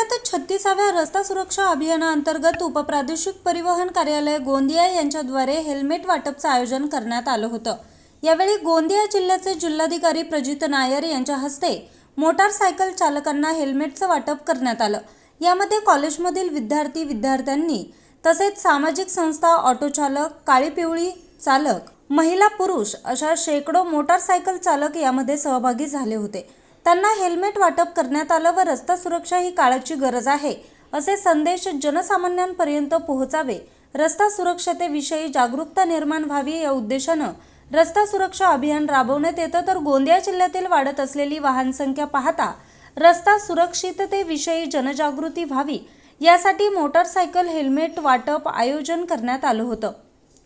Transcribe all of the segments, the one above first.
गोंदियात छत्तीसाव्या रस्ता सुरक्षा अभियानाअंतर्गत उपप्रादेशिक परिवहन कार्यालय गोंदिया यांच्याद्वारे हेल्मेट वाटपचं आयोजन करण्यात आलं होतं. यावेळी गोंदिया जिल्ह्याचे जिल्हाधिकारी प्रजित नायर यांच्या हस्ते मोटारसायकल चालकांना हेल्मेटचं वाटप करण्यात आलं. यामध्ये कॉलेजमधील विद्यार्थी विद्यार्थ्यांनी तसेच सामाजिक संस्था ऑटो चालक काळी पिवळी चालक महिला पुरुष अशा शेकडो मोटारसायकल चालक यामध्ये सहभागी झाले होते. त्यांना हेल्मेट वाटप करण्यात आलं व रस्ता सुरक्षा ही काळाची गरज आहे असे संदेश जनसामान्यांपर्यंत पोहोचावे. रस्ता सुरक्षतेविषयी जागरूकता निर्माण व्हावी या उद्देशानं रस्ता सुरक्षा अभियान राबवण्यात येतं. तर गोंदिया जिल्ह्यातील वाढत असलेली वाहन संख्या पाहता रस्ता सुरक्षिततेविषयी जनजागृती व्हावी यासाठी मोटारसायकल हेल्मेट वाटप आयोजन करण्यात आलं होतं.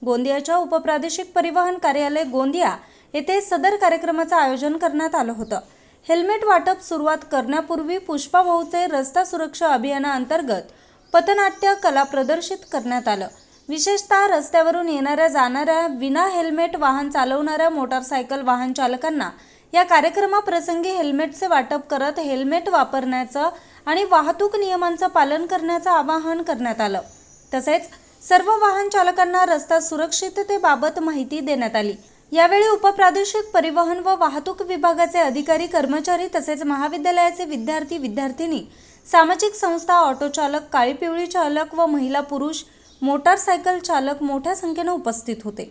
गोंदियाच्या उपप्रादेशिक परिवहन कार्यालय गोंदिया येथे सदर कार्यक्रमाचं आयोजन करण्यात आलं होतं. हेल्मेट वाटप सुरुवात करण्यापूर्वी पुष्पाभाऊचे रस्ता सुरक्षा अभियानाअंतर्गत पथनाट्य कला प्रदर्शित करण्यात आलं. विशेषतः रस्त्यावरून येणाऱ्या जाणाऱ्या विना हेल्मेट वाहन चालवणाऱ्या मोटारसायकल वाहन चालकांना या कार्यक्रमाप्रसंगी हेल्मेटचे वाटप करत हेल्मेट वापरण्याचं आणि वाहतूक नियमांचं पालन करण्याचं आवाहन करण्यात आलं. तसेच सर्व वाहन चालकांना रस्ता सुरक्षिततेबाबत माहिती देण्यात आली. यावेळी उपप्रादेशिक परिवहन व वाहतूक विभागाचे अधिकारी कर्मचारी तसेच महाविद्यालयाचे विद्यार्थी विद्यार्थिनी सामाजिक संस्था ऑटो चालक काळी पिवळी चालक व महिला पुरुष मोटारसायकल चालक मोठ्या संख्येनं उपस्थित होते.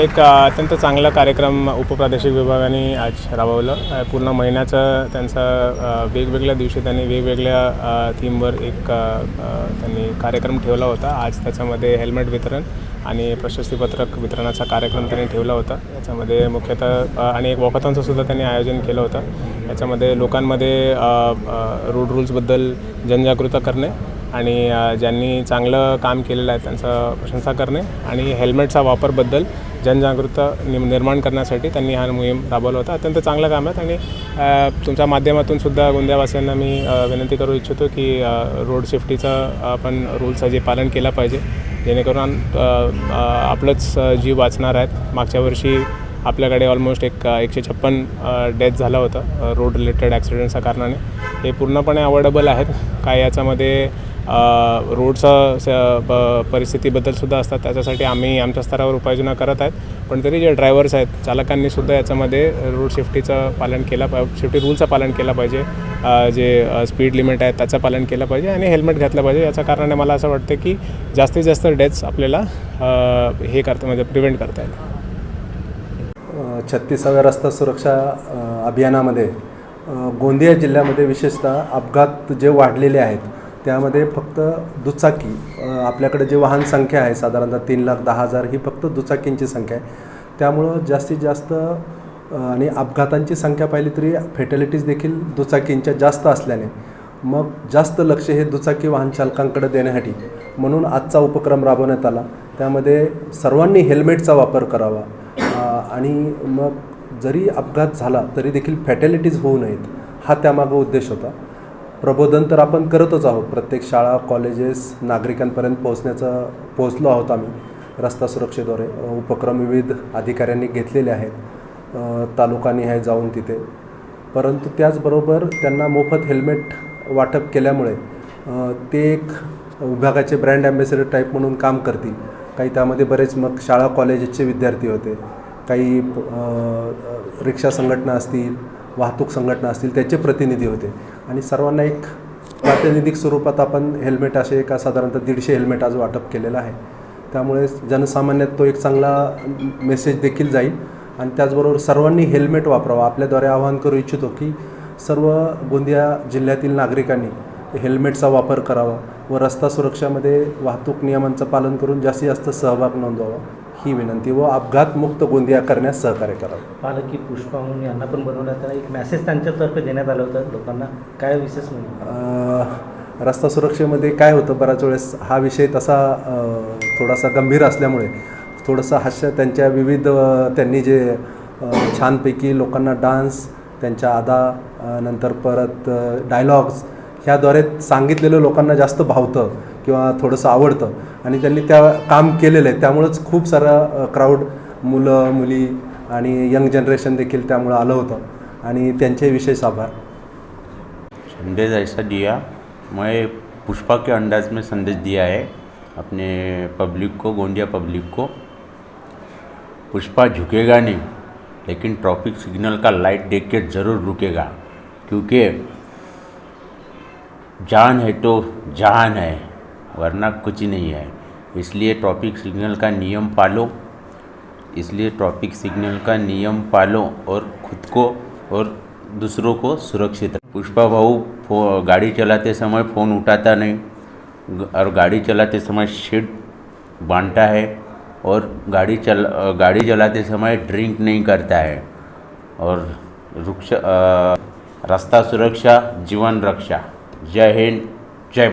एक अत्यंत चांगला कार्यक्रम उपप्रादेशिक विभागाने आज राबवलं. पूर्ण महिन्याचं त्यांचं वेगवेगळ्या दिवशी त्यांनी वेगवेगळ्या थीमवर एक त्यांनी कार्यक्रम ठेवला होता. आज त्याच्यामध्ये हेल्मेट वितरण आणि प्रशस्तीपत्रक वितरणाचा कार्यक्रम त्यांनी ठेवला होता. याच्यामध्ये मुख्यतः आणि एक वॉकथॉनचं सुद्धा त्यांनी आयोजन केलं होतं. याच्यामध्ये लोकांमध्ये रोड रूल्सबद्दल जनजागृता करणे आणि ज्यांनी चांगलं काम केलेलं आहे त्यांचं प्रशंसा करणे आणि हेल्मेटचा वापरबद्दल जनजागृता निम निर्माण करण्यासाठी त्यांनी हा मोहीम राबवला होता. अत्यंत चांगलं काम आहे. आणि तुमच्या माध्यमातून सुद्धा गोंदियावासियांना मी विनंती करू इच्छितो की रोड सेफ्टीचा आपण रूल्सचं जे पालन केलं पाहिजे. जेणेकरून आपलंच जीव वाचणार आहेत. मागच्या वर्षी आपल्याकडे ऑलमोस्ट एक एकशे छप्पन डेथ झाला होता रोड रिलेटेड ॲक्सिडेंटच्या कारणाने. हे पूर्णपणे अवॉइडेबल आहेत. काय याच्यामध्ये रोडचा स प परिस्थितीबद्दल सुद्धा असतात. त्याच्यासाठी आम्ही आमच्या स्तरावर उपाययोजना करत आहेत. पण तरी जे ड्रायव्हर्स आहेत चालकांनी सुद्धा याच्यामध्ये रोड सेफ्टीचं पालन केलं पा सेफ्टी रूलचं पालन केलं पाहिजे. जे स्पीड लिमिट आहे त्याचं पालन केलं पाहिजे आणि हेल्मेट घातलं पाहिजे. याच्या कारणाने मला असं वाटतं की जास्तीत जास्त डेथ्स आपल्याला हे करता म्हणजे प्रिव्हेंट करता येईल. छत्तीसाव्या रस्ता सुरक्षा अभियानामध्ये गोंदिया जिल्ह्यामध्ये विशेषतः अपघात जे वाढलेले आहेत त्यामध्ये फक्त दुचाकी आपल्याकडे जे वाहन संख्या आहे साधारणतः तीन लाख दहा हजार ही फक्त दुचाकींची संख्या आहे. त्यामुळं जास्तीत जास्त आणि अपघातांची संख्या पाहिली तरी फेटॅलिटीज देखील दुचाकींच्या जास्त असल्याने. मग जास्त लक्ष हे दुचाकी वाहन चालकांकडे देण्यासाठी. म्हणून आजचा उपक्रम राबवण्यात आला. त्यामध्ये सर्वांनी हेल्मेटचा वापर करावा. आणि मग जरी अपघात झाला तरी देखील फॅटॅलिटीज होऊ नयेत. हा त्यामागं उद्देश होता. प्रबोधन तर आपण करतच आहोत. प्रत्येक शाळा कॉलेजेस नागरिकांपर्यंत पोहोचण्याचं पोहोचलो आहोत आम्ही रस्ता सुरक्षेद्वारे. उपक्रम विविध अधिकाऱ्यांनी घेतलेले आहेत. अ, तालुकानिहाय जाऊन तिथे. परंतु त्याचबरोबर त्यांना मोफत हेल्मेट वाटप केल्यामुळे ते एक विभागाचे ब्रँड ॲम्बेसेडर टाईप म्हणून काम करतील. काही त्यामध्ये बरेच मग शाळा कॉलेजेसचे विद्यार्थी होते. काही रिक्षा संघटना असतील वाहतूक संघटना असतील त्याचे प्रतिनिधी होते. आणि सर्वांना एक प्रातिनिधिक स्वरूपात आपण हेल्मेट असे एका साधारणतः दीडशे हेल्मेट आज वाटप केलेलं आहे. त्यामुळे जनसामान्यात तो एक चांगला मेसेज देखील जाईल. आणि त्याचबरोबर सर्वांनी हेल्मेट वापरावं. आपल्याद्वारे आवाहन करू इच्छितो की सर्व गोंदिया जिल्ह्यातील नागरिकांनी हेल्मेटचा वापर करावा व रस्ता सुरक्षामध्ये वाहतूक नियमांचं पालन करून जास्तीत जास्त सहभाग नोंदवावा. ही विनंती व अपघातमुक्त गोंदिया करण्यास सहकार्य करावं. पालकी पुष्पा म्हणून यांना पण बनवण्यात आला. एक मेसेज त्यांच्यातर्फे देण्यात आलं होतं. लोकांना काय विशेष म्हणजे? अ, रस्ता सुरक्षेमध्ये काय होतं? बऱ्याच वेळेस हा विषय तसा अ, थोडासा गंभीर असल्यामुळे थोडंसं हास्य त्यांच्या विविध अ, त्यांनी जे अ, छानपैकी लोकांना डान्स त्यांच्या अ, नंतर परत डायलॉग्स ह्याद्वारे सांगितलेलं लोकांना जास्त भावतं. किंवा थोडंसं आवडतं. आणि त्यांनी त्या काम केलेलं आहे त्यामुळंच खूप सारा क्राऊड मुलं मुली आणि यंग जनरेशन देखील त्यामुळं आलं होतं. आणि त्यांचे विशेष आभार. संदेश ऐसा दिया. मैं पुष्पा के अंदाज में संदेश दिया है. अपने पब्लिक को गोंदिया पब्लिक को. पुष्पा झुकेगा नहीं लेकिन ट्रॉफिक सिग्नल का लाइट देख के ज़रूर रुकेगा क्योंकि जान है तो जान है। वरना कुछ नहीं है। इसलिए ट्रैफ़िक सिग्नल का नियम पालो। इसलिए ट्रैफ़िक सिग्नल का नियम पालो और खुद को और दूसरों को सुरक्षित। पुष्पा भाऊ गाड़ी चलाते समय फ़ोन उठाता नहीं। और गाड़ी चलाते समय सीट बांटता है और गाड़ी चल, गाड़ी चलाते समय ड्रिंक नहीं करता है। और रुक्ष रास्ता सुरक्षा, जीवन रक्षा। जय हिंद, जय